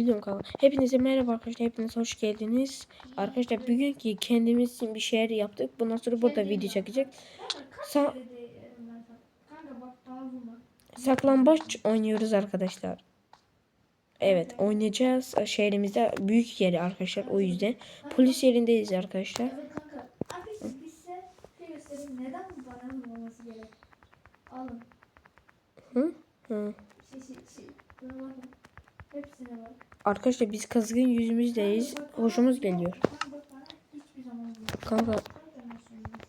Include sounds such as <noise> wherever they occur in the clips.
Biliyorum kanka. Hepinize merhaba arkadaşlar. Hepiniz hoş geldiniz. Arkadaşlar bugün ki kendimiz için bir şeyler yaptık. Bundan sonra burada video çekecek. Sa saklambaç oynuyoruz arkadaşlar. Evet oynayacağız. Şehrimizde büyük yeri arkadaşlar o yüzden. Polis yerindeyiz arkadaşlar. Şey? Alın. Hı? Hı. Hepsine bak. Arkadaşlar biz kızgın yüzümüzdeyiz. Hoşumuz geliyor. Kanka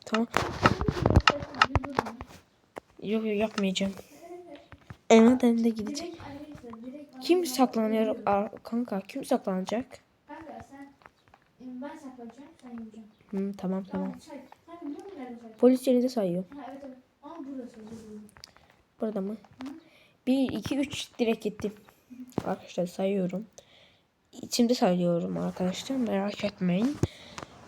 tamam. Yok yok yapmayacağım. Emre'den de gidecek. Kim saklanıyor? Kanka kim saklanacak? Ben sen. Hı, tamam tamam. Polis yerinde sayıyor. Burada mı? 1, 2, 3 direkt gittim. Arkadaşlar sayıyorum. İçimde sayıyorum arkadaşlar. Merak etmeyin.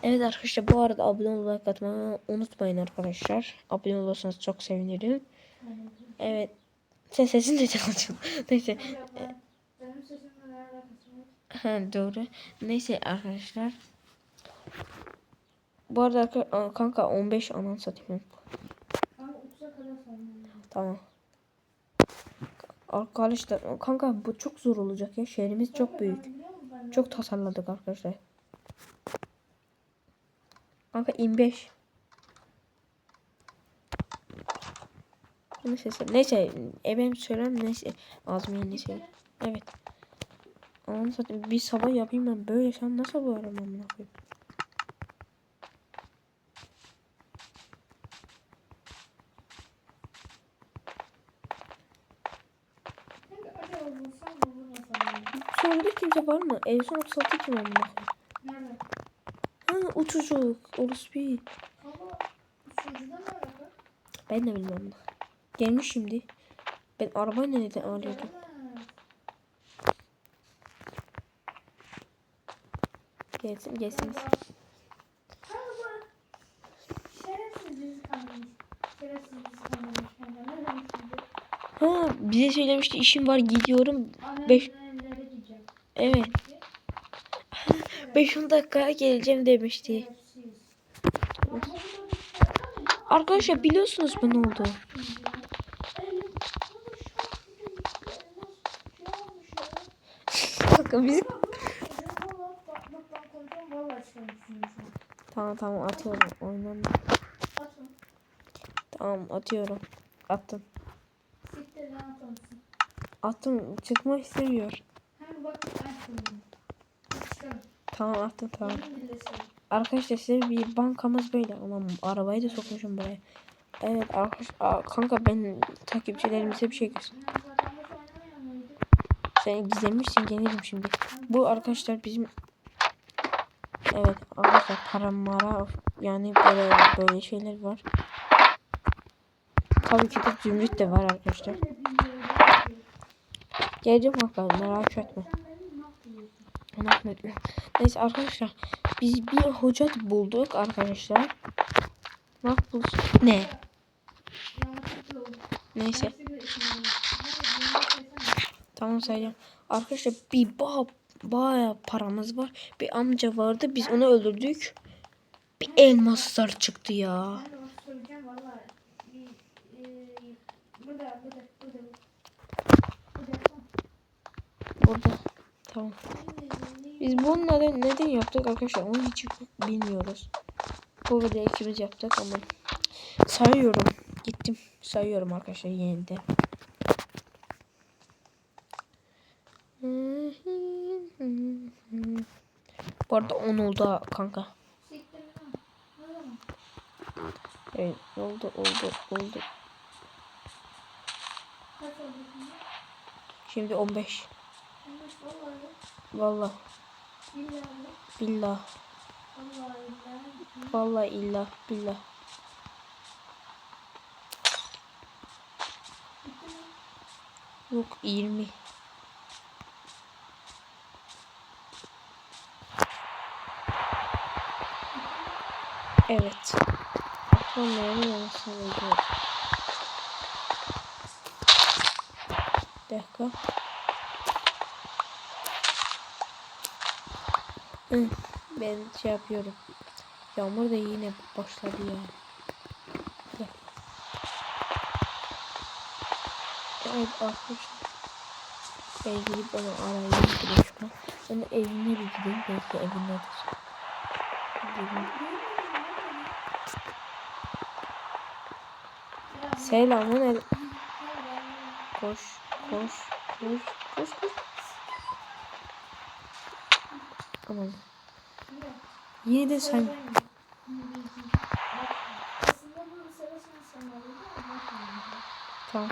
Evet arkadaşlar bu arada abone olmayı atmayı unutmayın arkadaşlar. Abone olursanız çok sevinirim. Evet. Sen sesin de çalacağım. <laughs> Neyse. Ha, doğru. Neyse arkadaşlar. Bu arada kanka 15 anan satayım. Kanka 30'a kadar saymam. Tamam. Arkadaşlar kanka bu çok zor olacak ya. Şehrimiz çok büyük. Çok tasarladık arkadaşlar. Kanka 25. Neyse, neyse e benim söylem neyse ağzım yeni şey. Evet. Anam zaten bir sabah yapayım ben böyle an nasıl böyle amına koyayım. Kanka acaba vursam mı vurmasam mı? Var mı? En son 36 kim koyayım? Nerede? Ha uçucuk. Orası bir. Kanka sunucuda ne alaka? Ben de bilmem. Gelmiş şimdi. Ben arabayla neden arıyordum? Gelsin gelsin. Ha bize söylemişti işim var gidiyorum. Annem Beş- evlere gideceğim. Evet. <laughs> 5-10 dakikaya geleceğim demişti. Arkadaşlar biliyorsunuz bu ne oldu? <laughs> Bakın biz... Tamam tamam atıyorum. Oynan. Tamam atıyorum. Attım. Attım. Çıkmak istemiyor. Tamam attım tamam. Arkadaşlar size bir bankamız böyle. Ama arabayı da sokmuşum buraya. Evet arkadaşlar kanka ben takipçilerimize bir şey göster. Sen gizlemişsin gelirim şimdi. Bu arkadaşlar bizim Evet arkadaşlar paramara yani böyle böyle şeyler var. Tabii ki de zümrüt de var arkadaşlar. Geleceğim bakalım merak etme. Etme. Neyse arkadaşlar biz bir hoca bulduk arkadaşlar. Makbul ne? Neyse tamam sayacağım. Arkadaşlar bir ba baya paramız var. Bir amca vardı biz onu öldürdük. Bir elmaslar çıktı ya. Burada. Tamam. Biz bunu neden, yaptık arkadaşlar onu hiç bilmiyoruz. Bu videoyu ikimiz yaptık ama sayıyorum. Gittim sayıyorum arkadaşlar yeniden. <laughs> Bu arada 10 oldu kanka. Evet oldu oldu oldu. Şimdi 15. Vallahi billah. Vallahi illah billah. Yok 20. Evet. Yanlışına gidiyor. Bir dakika. <clears throat> ben şey yapıyorum. Yağmur da yine başladı ya. Gel. Arkadaşlar. Ben gidip onu arayayım Birleşme. Onun evine bir gideyim. Belki evindedir. Selamun el. Koş, koş, koş, koş, koş. Aman. Yine de sen tamam.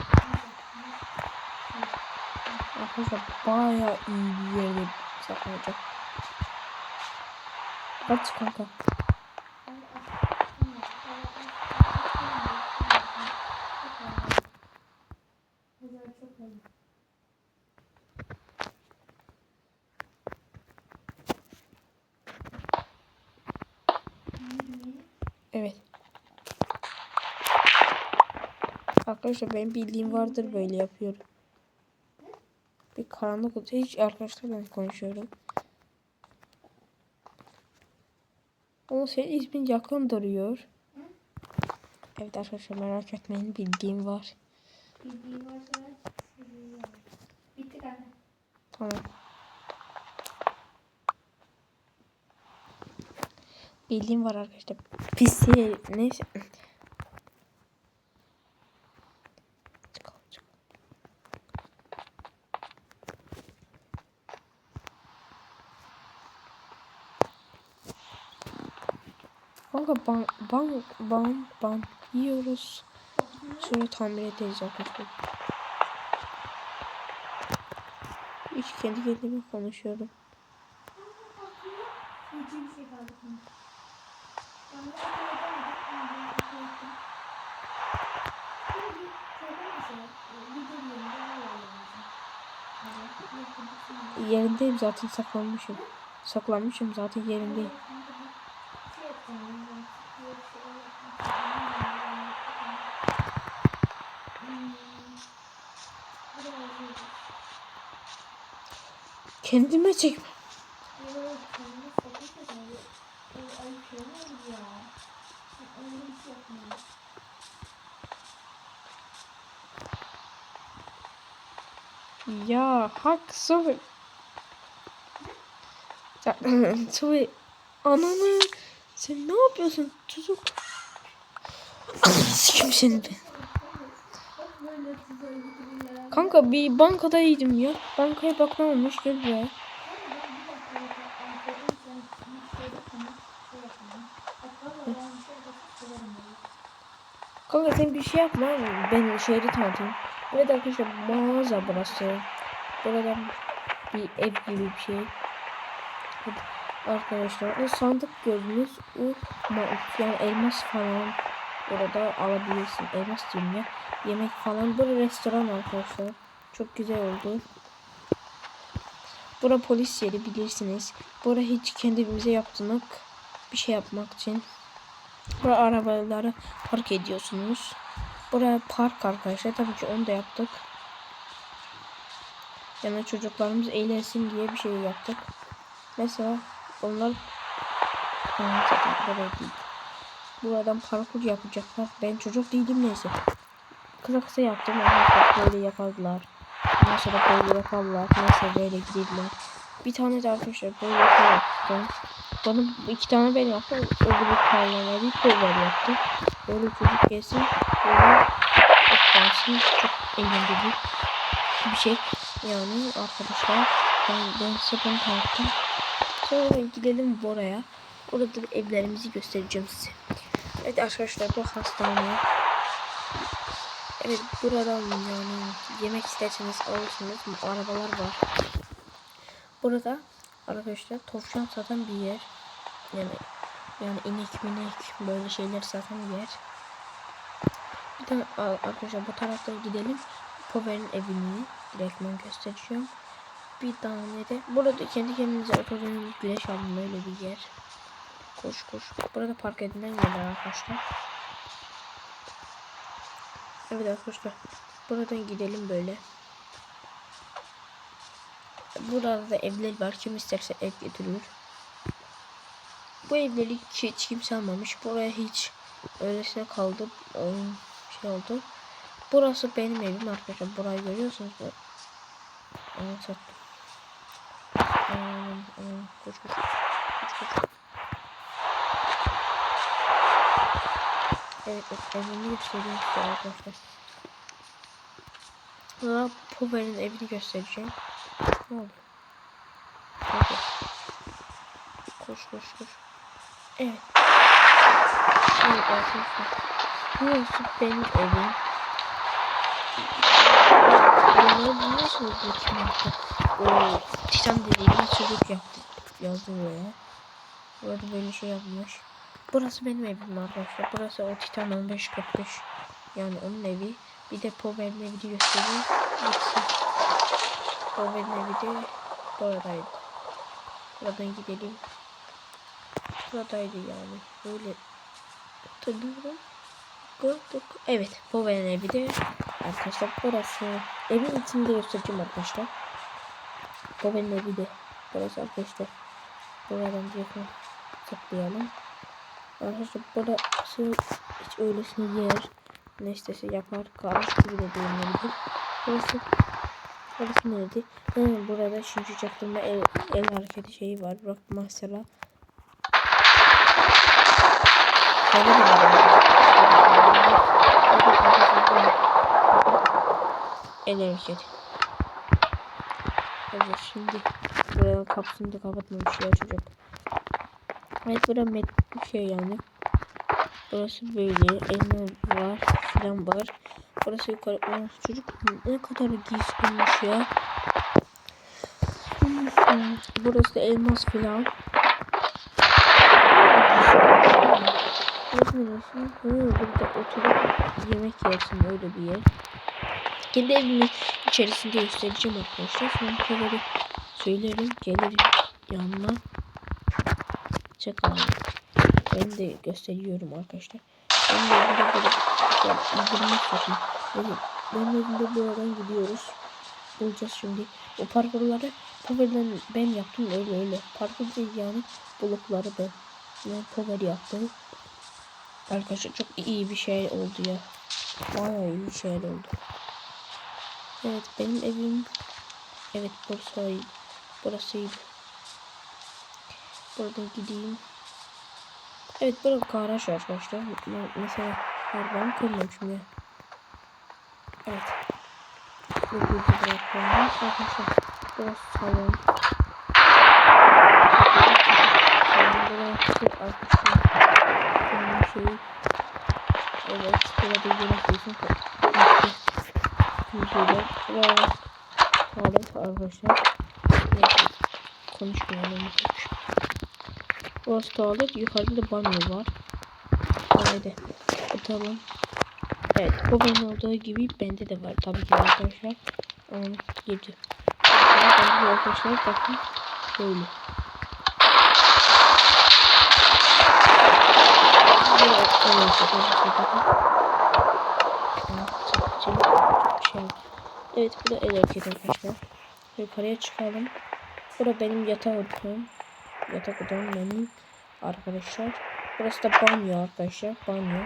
Arkadaşlar bayağı iyi bir yerde saklanacak. Kaç kanka. Evet. Arkadaşlar benim bildiğim vardır böyle yapıyorum. Bir karanlık oldu. Hiç arkadaşlarla konuşuyorum. Ama senin ismin yakın duruyor. Evet arkadaşlar merak etmeyin bildiğim var. Bildiğin varsa var. Bitti kanka. Tamam. Bildiğim var arkadaşlar. Pisi neyse. Kanka ban ban ban ban yiyoruz. Sonra tamir ederiz arkadaşlar. Hiç kendi kendime konuşuyorum. Hiç bir şey kaldı kanka. Ben bunu akıl edemedim. Ben bunu akıl ettim. Böyle bir problem mesela. Bir de yerinde var yani. Evet, yapabilirsin. Yerindeyim zaten saklanmışım. Saklanmışım zaten yerindeyim. Kendime çekme. Evet, kendine sakın sakın. Ay, ay, şey olmadı ya. Öyle bir şey yapmayayım. Ya hak soy. <laughs> Soy. Ananı. Sen ne yapıyorsun çocuk? Sikim seni be. Bak böyle tuzağa getirirler. Kanka bir bankadaydım ya. Bankaya bakmamış gel buraya. Kanka sen bir şey yapma. Ben şehri tanıtayım. Evet arkadaşlar mağaza burası. Buradan bir ev gibi bir şey. Arkadaşlar o sandık gördünüz. O yani elmas falan orada alabilirsin. Elmas diyeyim ya. Yemek falan. Burada restoran arkadaşlar. Çok güzel oldu. Bura polis yeri bilirsiniz. Bura hiç kendimize yaptırmak bir şey yapmak için. Bura arabaları park ediyorsunuz. Buraya park arkadaşlar. Tabii ki onu da yaptık. Yani çocuklarımız eğlensin diye bir şey yaptık. Mesela onlar değil. Buradan parkur yapacaklar. Ben çocuk değilim neyse. Kısa kısa yaptım. Arkadaşlar böyle yaparlar. Ondan sonra böyle yaparlar. Neyse böyle giderler. Bir tane de arkadaşlar böyle yaptım. Bana iki tane ben yaptım. Öbürü parlama bir cover yaptı. Böyle çocuk gelsin. Böyle etkilensin. Çok eğlenceli bir şey. Yani arkadaşlar ben, ben size bunu tanıttım. Sonra gidelim buraya. Orada da evlerimizi göstereceğim size. Evet arkadaşlar bu hastane. Evet buradan yani yemek isterseniz alırsınız. Arabalar var. Burada arkadaşlar tavşan satan bir yer. Yani yani inek minek böyle şeyler satan bir yer. Bir a- arkadaşlar bu tarafta gidelim. Power'in evini direktmen göstereceğim. Bir tane de burada kendi kendinize oturduğunuz güneş alın böyle bir yer. Koş koş. Burada park edilen yerler arkadaşlar. Evet arkadaşlar. Buradan gidelim böyle. Burada da evler var. Kim isterse ev getiriyor. Bu evleri hiç kimse almamış. Buraya hiç öylesine kaldı. Şey oldu. Burası benim evim arkadaşlar. Burayı görüyorsunuz mu? Sattım. Aman, aman, koş koş. Koş koş. Evet, evet evini göstereyim size arkadaşlar. Sonra Pover'in evini göstereceğim. Ne oldu? Hadi. Koş koş koş. Evet. Evet arkadaşlar. Burası benim evim. Bunları biliyorsunuz geçen hafta. O Titan dediğimiz çocuk yaptı. Yazdı buraya. Burada böyle şey yapmış. Burası benim evim arkadaşlar. Burası o Titan 1545. Yani onun evi. Bir de Power'in evi göstereyim. Hepsi. Power'in evi de buradaydı. Buradan gidelim. Buradaydı yani. Böyle hatırlıyorum. Gördük. Evet. Power'in evi de arkadaşlar burası. Evin içinde göstereceğim arkadaşlar. Power'in evi de burası arkadaşlar. Buradan direkt tıklayalım. Arkadaşlar burası hiç öylesine yer. Ne istese yapar. Garaj gibi de denilebilir. Burası Burası nerede? Hı, burada şimdi çaktırma el, el hareketi şeyi var. Bak mesela. Böyle de var. El hareketi. Evet şimdi buraya kapısını da kapatmamış ya çocuk. Evet bura met şey yani. Burası böyle elma var filan var. Burası yukarı. Aa, çocuk ne kadar giysi olmuş ya. Burası da elmas filan. Burası neresi? Hı, burada oturup yemek yersin öyle bir yer. Kendi evimin içerisinde göstereceğim arkadaşlar. Sonra kamerayı söylerim. Gelirim yanına. Çakalım. Ben de gösteriyorum arkadaşlar. Benim evimde böyle yani indirmek. Böyle benim evimde buradan gidiyoruz. Bulacağız şimdi. O parkurları Power'den ben yaptım öyle öyle. Parkur değil yani blokları ben. Yani Power yaptım. Arkadaşlar çok iyi bir şey oldu ya. Bayağı iyi bir şey oldu. Evet benim evim Evet burası burasıydı. Buradan gideyim. Evet burada garaj var arkadaşlar. Mesela arabanı koymamışım ya. Evet. Bu bir bırakalım. Arkadaşlar burası salon. Burası arkadaşlar. Benim şeyi. Evet burada yemek yiyorsun. Şöyle. Buraya tuvalet arkadaşlar. Konuşmayalım. Burası tuvalet. Yukarıda banyo var. Haydi. Atalım. Evet. Babanın olduğu gibi bende de var. Tabii ki arkadaşlar. 17. Bende de arkadaşlar bakın. Böyle. Evet, evet, bakın. Şey. Evet bu da el hareketi arkadaşlar. Yukarıya çıkalım. Burada benim yatak odam. Yatak odam benim arkadaşlar. Burası da banyo arkadaşlar. Banyo.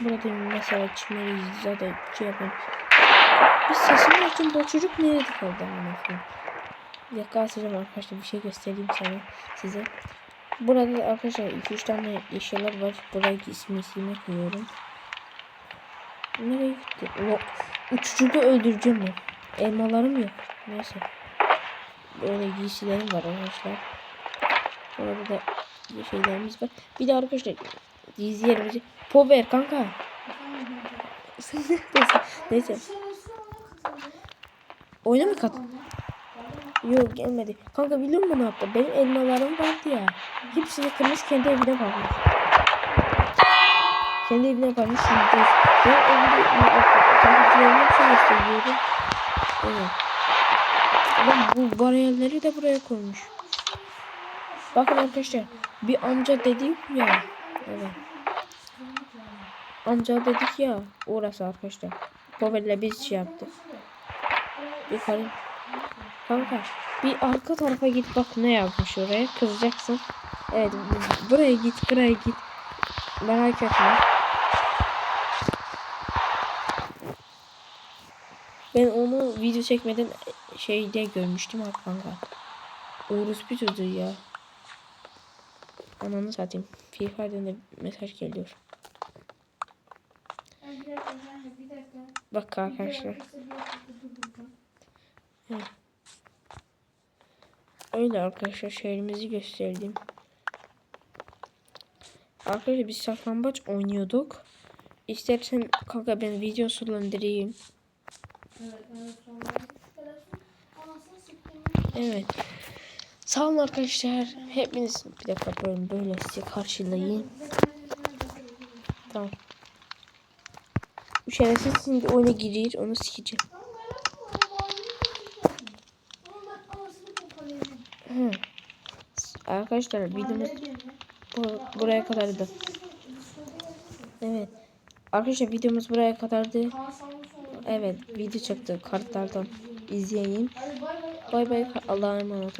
Burada mesela çimleri zaten şey yapayım. Bir sesimi açtım. Bu çocuk nerede kaldı açacağım arkadaşlar. Bir şey göstereyim sana size. Burada da arkadaşlar 2-3 tane eşyalar var. Buraya ismi ismini koyuyorum. Nereye gitti? O uçucu da öldüreceğim mi? Elmalarım yok. Neyse. Böyle giysilerim var arkadaşlar. Orada da şeylerimiz var. Bir de arkadaşlar dizi yerimizi Power kanka. <laughs> neyse. Neyse. Oyuna mı kat? Yok gelmedi. Kanka biliyor musun ne yaptı? Benim elmalarım vardı ya. Hepsini kırmış kendi evine kalmış. Kendi evine kalmış. Şimdi ben evimde takipçilerime bir şey gösteriyorum. Evet. Adam bu bariyerleri de buraya koymuş. Bakın arkadaşlar bir amca dedik ya. Evet. Amca dedik ya orası arkadaşlar. Power'le biz şey yaptık. Yukarı. Kanka bir arka tarafa git bak ne yapmış oraya kızacaksın. Evet bu- buraya git buraya git. Merak etme. Ben onu video çekmeden şeyde görmüştüm arkanda. Uğuruz bir çocuğu ya. Ananı satayım. Fire'den de mesaj geliyor. Bak arkadaşlar. Öyle arkadaşlar şehrimizi gösterdim. Arkadaşlar biz saklambaç oynuyorduk. İstersen kanka ben video sonlandırayım. Evet. Sağ olun arkadaşlar. Hepiniz bir dakika böyle, böyle size karşılayayım. Tamam. Bu şerefsiz şimdi oyuna girir onu sikeceğim. Arkadaşlar videomuz bu, buraya kadardı. Evet. Arkadaşlar videomuz buraya kadardı. Evet video çıktı kartlardan izleyin. Bay bay. Allah'a emanet.